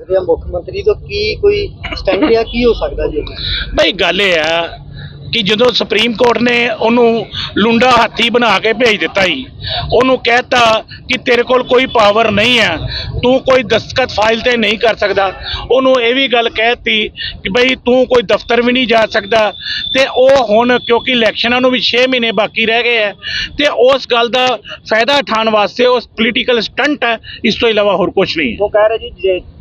ਮੁੱਖ ਮੰਤਰੀ ਤੋਂ ਕੀ ਕੋਈ ਸਟੈਂਡ ਲਿਆ ਕੀ ਹੋ ਸਕਦਾ ਜੀ ਬਈ ਗੱਲ ਇਹ ਆ ਕਿ ਜਦੋਂ ਸੁਪਰੀਮ ਕੋਰਟ ਨੇ ਉਹਨੂੰ ਲੁੰਡਾ ਹਾਥੀ ਬਣਾ ਕੇ ਭੇਜ ਦਿੱਤਾ ਹੀ ਉਹਨੂੰ ਕਹਿਤਾ ਕਿ ਤੇਰੇ ਕੋਲ ਕੋਈ ਪਾਵਰ ਨਹੀਂ ਹੈ ਤੂੰ ਕੋਈ ਦਸਤਖਤ ਫਾਈਲ ਤੇ ਨਹੀਂ ਕਰ ਸਕਦਾ। ਉਹਨੂੰ ਇਹ ਵੀ ਗੱਲ ਕਹਿਤੀ ਕਿ ਬਈ ਤੂੰ ਕੋਈ ਦਫ਼ਤਰ ਵੀ ਨਹੀਂ ਜਾ ਸਕਦਾ। ਤੇ ਉਹ ਹੁਣ ਕਿਉਂਕਿ ਇਲੈਕਸ਼ਨਾਂ ਨੂੰ ਵੀ 6 ਮਹੀਨੇ ਬਾਕੀ ਰਹਿ ਗਏ ਆ ਤੇ ਉਸ ਗੱਲ ਦਾ ਫਾਇਦਾ ਉਠਾਉਣ ਵਾਸਤੇ ਉਸ ਪੋਲੀਟੀਕਲ ਸਟੰਟ ਹੈ ਇਸ ਤੋਂ ਇਲਾਵਾ ਹੋਰ ਕੁਝ ਨਹੀਂ ਉਹ ਕਹਿ ਰਹੇ ਜੇ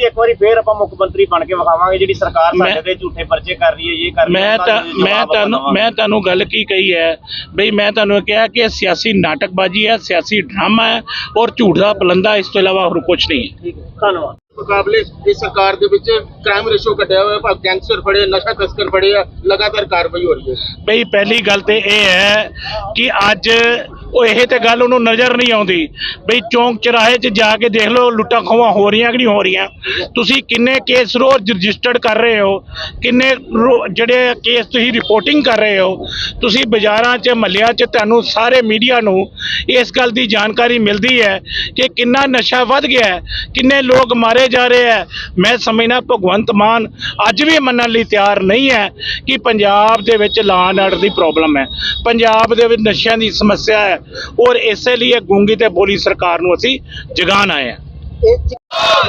ਜੀ ਇੱਕ ਵਾਰੀ ਫੇਰ ਆਪਾਂ ਮੁੱਖ ਮੰਤਰੀ ਬਣ ਕੇ ਵਿਖਾਵਾਂਗੇ ਜਿਹੜੀ ਸਰਕਾਰ ਸਾਡੇ ਤੇ ਝੂਠੇ ਪਰਚੇ ਕਰ ਰਹੀ ਹੈ ਇਹ ਕਰ ਰਹੀ ਹੈ ਮੈਂ ਤਾਂ ਮੈਂ ਤੁਹਾਨੂੰ। ਮੈਂ ਤੁਹਾਨੂੰ ਗੱਲ ਕੀ ਕਹੀ ਹੈ? ਬਈ ਮੈਂ ਤੁਹਾਨੂੰ ਕਿਹਾ ਕਿ ਇਹ ਸਿਆਸੀ ਨਾਟਕਬਾਜ਼ੀ ਹੈ ਸਿਆਸੀ ਡਰਾਮਾ ਹੈ ਔਰ ਝੂਠ ਦਾ ਪਲੰਦਾ ਇਸ ਤੋਂ ਇਲਾਵਾ ਹੋਰ ਕੁਝ ਨਹੀਂ ਹੈ। ਠੀਕ ਹੈ ਧੰਨਵਾਦ। ਮੁਕਾਬਲੇ ਇਸ ਸਰਕਾਰ ਦੇ ਵਿੱਚ ਕ੍ਰਾਈਮ ਰੇਸ਼ੋ ਘਟਿਆ ਹੋਇਆ ਹੈ ਗੈਂਗਸਟਰ ਫੜੇ ਨਸ਼ਾ ਤਸਕਰ ਫੜੇ ਆ ਲਗਾਤਾਰ ਕਾਰਵਾਈ ਹੋ ਰਹੀ ਹੈ। ਬਈ ਪਹਿਲੀ ਗੱਲ ਤੇ ਇਹ ਹੈ ਕਿ ਅੱਜ ਉਹ ਇਹ ਤੇ ਗੱਲ ਉਹਨੂੰ ਨਜ਼ਰ ਨਹੀਂ ਆਉਂਦੀ ਬਈ ਚੌਂਕ ਚਰਾਹੇ 'ਚ ਜਾ ਕੇ ਦੇਖ ਲਓ ਲੁੱਟਾਂ ਖੋਹਾਂ ਹੋ ਰਹੀਆਂ ਕਿ ਨਹੀਂ ਹੋ ਰਹੀਆਂ। ਤੁਸੀਂ ਕਿੰਨੇ ਕੇਸ ਰੋਜ਼ ਰਜਿਸਟਰਡ ਕਰ ਰਹੇ ਹੋ, ਕਿੰਨੇ ਰੋ- ਜਿਹੜੇ ਕੇਸ ਤੁਸੀਂ ਰਿਪੋਰਟਿੰਗ ਕਰ ਰਹੇ ਹੋ, ਤੁਸੀਂ ਬਾਜ਼ਾਰਾਂ 'ਚ, ਮਹੱਲਿਆਂ 'ਚ ਤੁਹਾਨੂੰ ਸਾਰੇ ਮੀਡੀਆ ਨੂੰ ਇਸ ਗੱਲ ਦੀ ਜਾਣਕਾਰੀ ਮਿਲਦੀ ਹੈ ਕਿ ਕਿੰਨਾ ਨਸ਼ਾ ਵੱਧ ਗਿਆ ਹੈ, ਕਿੰਨੇ ਲੋਕ ਮਾਰੇ ਜਾ ਰਹੇ ਹੈ। ਮੈਂ ਸਮਝਣਾ ਭਗਵੰਤ ਮਾਨ ਅੱਜ ਵੀ ਮੰਨਣ ਲਈ ਤਿਆਰ ਨਹੀਂ ਹੈ ਕਿ ਪੰਜਾਬ ਦੇ ਵਿੱਚ ਲਾਅ ਐਂਡ ਆਰਡਰ ਦੀ ਪ੍ਰੋਬਲਮ ਹੈ। ਪੰਜਾਬ ਦੇ ਵਿੱਚ ਨਸ਼ਿਆਂ ਦੀ ਸਮੱਸਿਆ ਹੈ ਔਰ ਇਸੇ ਲਈ ਇਹ ਗੂੰਗੀ ਤੇ ਬੋਲੀ ਸਰਕਾਰ ਨੂੰ ਅਸੀਂ ਜਗਾਉਣ ਆਏ ਹਾਂ।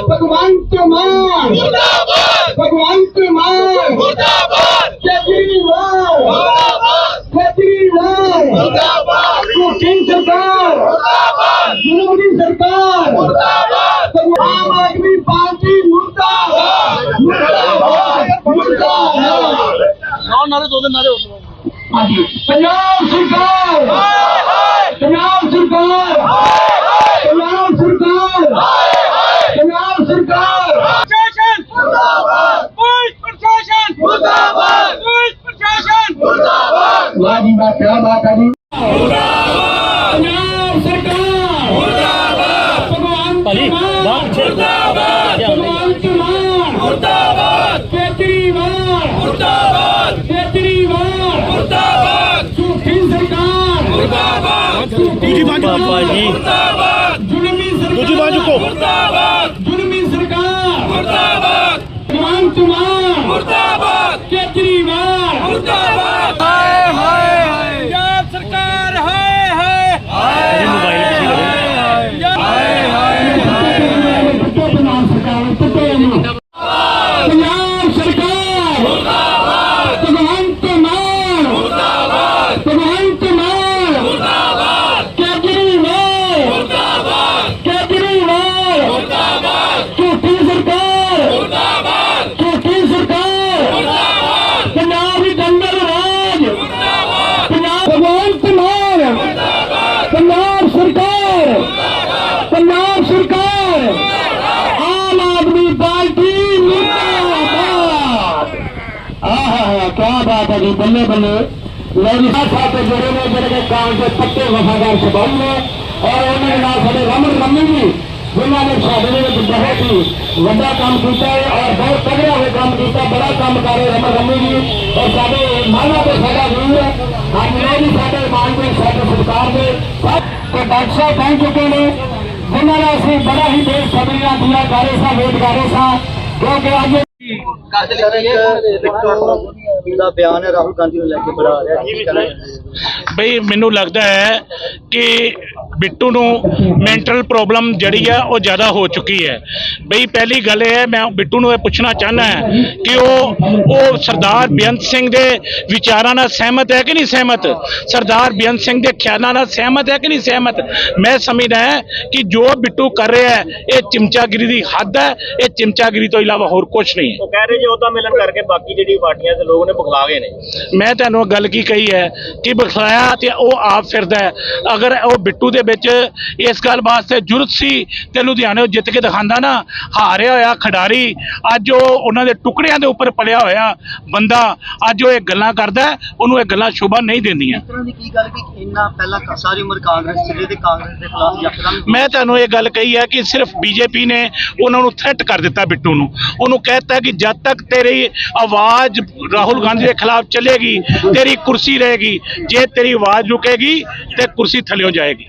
ਭਗਵੰਤ ਮਾਨ। ਮੁਰਦਾਬਾਦ। ਭਗਵੰਤ ਮਾਨ। ਮੁਰਦਾਬਾਦ। ਕੇਜਰੀਵਾਲ। ਮੁਰਦਾਬਾਦ। ਕੇਜਰੀਵਾਲ। ਮੁਰਦਾਬਾਦ। ਝੂਠੀ ਸਰਕਾਰ। ਮੁਰਦਾਬਾਦ। ਜ਼ੁਲਮ ਦੀ ਸਰਕਾਰ। ਮੁਰਦਾਬਾਦ। ਆਮ ਆਦਮੀ ਪਾਰਟੀ ਮੁਰਦਾਬਾਦ। ਮੁਰਦਾਬਾਦ। ਮੁਰਦਾਬਾਦ। ਨਾ ਨਾਰੇ ਦੋ ਦੇ ਨਾਰੇ ਪੰਜਾਬ ਸਰਕਾਰ ਹਾਏ ਹਾਏ ਪੰਜਾਬ ਸਰਕਾਰ ਹਾਏ ਹਾਏ ਪੰਜਾਬ ਸਰਕਾਰ ਪੰਜਾਬ ਸਰਕਾਰ ਪ੍ਰਸ਼ਾਸਨ ਮੁਰਦਾਬਾਦ ਪੁਲਿਸ ਪ੍ਰਸ਼ਾਸਨ ਮੁਰਦਾਬਾਦ ਪੁਲਿਸ ਪ੍ਰਸ਼ਾਸਨ ਮੁਰਦਾਬਾਦ ਵਾਹ ਜੀ ਵਾਹ ਕੀ ਬਾਤ ਹੈ ਜੀ? ਪੰਜਾਬ ਸਰਕਾਰ। ਮੁਰਦਾਬਾਦ ਭਗਵੰਤ ਮਾਨ ਮੁਰਦਾਬਾਦ ਭਗਵੰਤ ਮਾਨ ਮੁਰਦਾਬਾਦ। ਕੇਜਰੀਵਾਲ ਮੁਰਦਾਬਾਦ। ਕੇਜਰੀਵਾਲ ਮੁਰਦਾਬਾਦ। ਝੂਠੀ ਸਰਕਾਰ। ਮੁਰਦਾਬਾਦ। ਦੂਜੀ ਬਾਬਾ ਜੀ। ਮੁਰਦਾਬਾਦ। ਜ਼ੁਲਮੀ ਸਰਕਾਰ। ਦੂਜੀ ਬਾਜੂ ਕੋ ਮੁਰਦਾਬਾਦ। ਜ਼ੁਲਮੀ ਸਰਕਾਰ। ਮੁਰਦਾਬਾਦ। ਭਗਵੰਤ ਮਾਨ ਮੁਰਦਾਬਾਦ ਕੇਜਰੀਵਾਲ ਮੁਰਦਾਬਾਦ ਹਾਏ ਹਾਏ ਹਾਏ ਪੰਜਾਬ ਸਰਕਾਰ ਹਾਏ ਹਾਏ ਹਾਏ ਮੋਬਾਈਲ ਪਿੱਛੇ ਹਾਏ ਹਾਏ ਪੰਜਾਬ ਸਰਕਾਰ ਪੰਜਾਬ ਸਰਕਾਰ ਮੁਰਦਾਬਾਦ ਭਗਵੰਤ ਮਾਨ ਮੁਰਦਾਬਾਦ ਭਗਵੰਤ ਮਾਨ ਮੁਰਦਾਬਾਦ ਕੇਜਰੀਵਾਲ ਮੁਰਦਾਬਾਦ ਕੇਜਰੀਵਾਲ ਮੁਰਦਾਬਾਦ ਝੂਠੀ ਸਰਕਾਰ ਮੁਰਦਾਬਾਦ ਝੂਠੀ ਸਰਕਾਰ ਮੁਰਦਾਬਾਦ ਪੰਜਾਬ ਦੀ ਦੰਗਲ ਰਾਜ ਮੁਰਦਾਬਾਦ ਪੰਜਾਬ ਭਗਵੰਤ ਮਾਨ ਮੁਰਦਾਬਾਦ ਪੰਜਾਬ ਸਰਕਾਰ ਮੁਰਦਾਬਾਦ ਪੰਜਾਬ ਸਰਕਾਰ ਆਮ ਆਦਮੀ ਪਾਰਟੀ ਮੁਰਦਾਬਾਦ ਆਹਾ ਕੀ ਬਾਤ ਹੈ ਜੀ ਬੱਲੇ ਬੱਲੇ ਲੋਕ ਸਾਡੇ ਜਿਹੜੇ ਨੇ ਜਿਹੜੇ ਕਿ ਕਾਂ ਦੇ ਪੱਕੇ ਵਫਾਦਾਰ ਸਬੰਧ ਨੇ ਔਰ ਉਹਨਾਂ ਦੇ ਨਾਲ ਸਾਡੇ ਰਮਨ ਰਮੀ ਜੀ ਜਿਨ੍ਹਾਂ ਨੇ ਸਾਡੇ ਦੇ ਵਿੱਚ ਬਹੁਤ ਹੀ ਵੱਡਾ ਕੰਮ ਕੀਤਾ ਹੈ ਔਰ ਬਹੁਤ ਤਗੜਾ ਹੋਇਆ ਕੰਮ ਕੀਤਾ ਬੜਾ ਕੰਮ ਕਰ ਰਹੇ ਰਮਨ ਰਮੀ ਜੀ ਔਰ ਸਾਡੇ ਮਾਲਾ ਤੇ ਸਾਡਾ ਵੀਰ ਹੈ ਅੱਜ ਇਹ ਵੀ ਸਾਡੇ ਮਾਨ ਦੇ ਸਾਡੇ ਸਤਿਕਾਰ ਦੇ ਸਭ ਤੇ ਡਾਕਟਰ ਸਾਹਿਬ ਕਹਿ ਚੁੱਕੇ ਨੇ ਜਿਨ੍ਹਾਂ ਦਾ ਅਸੀਂ ਬੜਾ ਹੀ ਬੇਸਬਰੀ ਨਾਲ ਦੁਆ ਦਾ ਬਿਆਨ ਹੈ ਰਾਹੁਲ ਗਾਂਧੀ ਨੂੰ ਲੈ ਕੇ ਬੜਾ ਆ ਰਿਹਾ ਕੀ ਕਹਿਣਾ? ਬਈ ਮੈਨੂੰ ਲੱਗਦਾ ਹੈ ਕਿ ਬਿੱਟੂ ਨੂੰ ਮੈਂਟਲ ਪ੍ਰੋਬਲਮ ਜਿਹੜੀ ਹੈ ਉਹ ਜ਼ਿਆਦਾ ਹੋ ਚੁੱਕੀ ਹੈ। ਬਈ ਪਹਿਲੀ ਗੱਲ ਇਹ ਹੈ ਮੈਂ ਬਿੱਟੂ ਨੂੰ ਇਹ ਪੁੱਛਣਾ ਚਾਹਨਾ ਹੈ ਕਿ ਉਹ ਉਹ ਸਰਦਾਰ ਬੇਅੰਤ ਸਿੰਘ ਦੇ ਵਿਚਾਰਾਂ ਨਾਲ ਸਹਿਮਤ ਹੈ ਕਿ ਨਹੀਂ ਸਹਿਮਤ? ਸਰਦਾਰ ਬੇਅੰਤ ਸਿੰਘ ਦੇ ਖਿਆਲਾਂ ਨਾਲ ਸਹਿਮਤ ਹੈ ਕਿ ਨਹੀਂ ਸਹਿਮਤ? ਮੈਂ ਸਮਝਦਾ ਹੈ ਕਿ ਜੋ ਬਿੱਟੂ ਕਰ ਰਿਹਾ ਹੈ ਇਹ ਚਮਚਾਗਿਰੀ ਦੀ ਹੱਦ ਹੈ ਇਹ ਚਮਚਾਗਿਰੀ ਤੋਂ ਇਲਾਵਾ ਹੋਰ ਕੁਝ ਨਹੀਂ ਹੈ। ਉਹ ਕਹਿ ਰਹੇ ਜੀ ਉਹਦਾ ਮਿਲਣ ਕਰਕੇ ਬਾਕੀ ਜਿਹੜੀ ਪਾਰਟੀਆਂ ਦੇ ਲੋਕ ਨੇ ਬੁਖਲਾ ਗਏ ਨੇ। ਮੈਂ ਤੁਹਾਨੂੰ ਗੱਲ ਕੀ ਕਹੀ ਹੈ ਕਿ ਬਖਲਾਇਆ ਤੇ ਉਹ ਆਪ ਫਿਰਦਾ ਹੈ। ਅਗਰ ਉਹ ਬਿੱਟੂ ਦੇ ਵਿੱਚ ਇਸ ਗੱਲ ਵਾਸਤੇ ਜ਼ਰੂਰਤ ਸੀ ਤੇ ਲੁਧਿਆਣੇ ਜਿੱਤ ਕੇ ਦਿਖਾਉਂਦਾ ਨਾ ਹਾਰਿਆ ਹੋਇਆ ਖਿਡਾਰੀ ਅੱਜ ਉਹ ਉਹਨਾਂ ਦੇ ਟੁਕੜਿਆਂ ਦੇ ਉੱਪਰ ਪਲਿਆ ਹੋਇਆ ਬੰਦਾ ਅੱਜ ਉਹ ਇਹ ਗੱਲਾਂ ਕਰਦਾ ਹੈ, ਉਹਨੂੰ ਇਹ ਗੱਲਾਂ ਸ਼ੋਭਾ ਨਹੀਂ ਦਿੰਦੀਆਂ। ਇਸ ਤਰ੍ਹਾਂ ਦੀ ਕੀ ਗੱਲ ਕਿ ਇੰਨਾ ਪਹਿਲਾਂ ਕ- ਸਾਰੀ ਉਮਰ ਕਾਂਗਰਸ ਚਲੇ ਤੇ ਕਾਂਗਰਸ ਦੇ ਖਿਲਾਫ ਯਕਦਮ ਮੈਂ ਤੁਹਾਨੂੰ ਇਹ ਗੱਲ ਕਹੀ ਹੈ ਕਿ ਸਿਰਫ ਬੀਜੇਪੀ ਨੇ ਉਹਨਾਂ ਨੂੰ ਥ੍ਰੈਟ ਕਰ ਦਿੱਤਾ ਬਿੱਟੂ ਨੂੰ। ਉਹਨੂੰ ਕਹਿਤਾ ਕਿ ਜਦ ਤੱਕ ਤੇਰੀ ਆਵਾਜ਼ ਰਾਹੁਲ ਗਾਂਧੀ ਦੇ ਖਿਲਾਫ ਚੱਲੇਗੀ ਤੇਰੀ ਕੁਰਸੀ ਰਹੇਗੀ ਜੇ ਤੇਰੀ ਆਵਾਜ਼ ਰੁਕੇਗੀ ਤੇ ਕੁਰਸੀ ਥੱਲੇ ਜਾਏਗੀ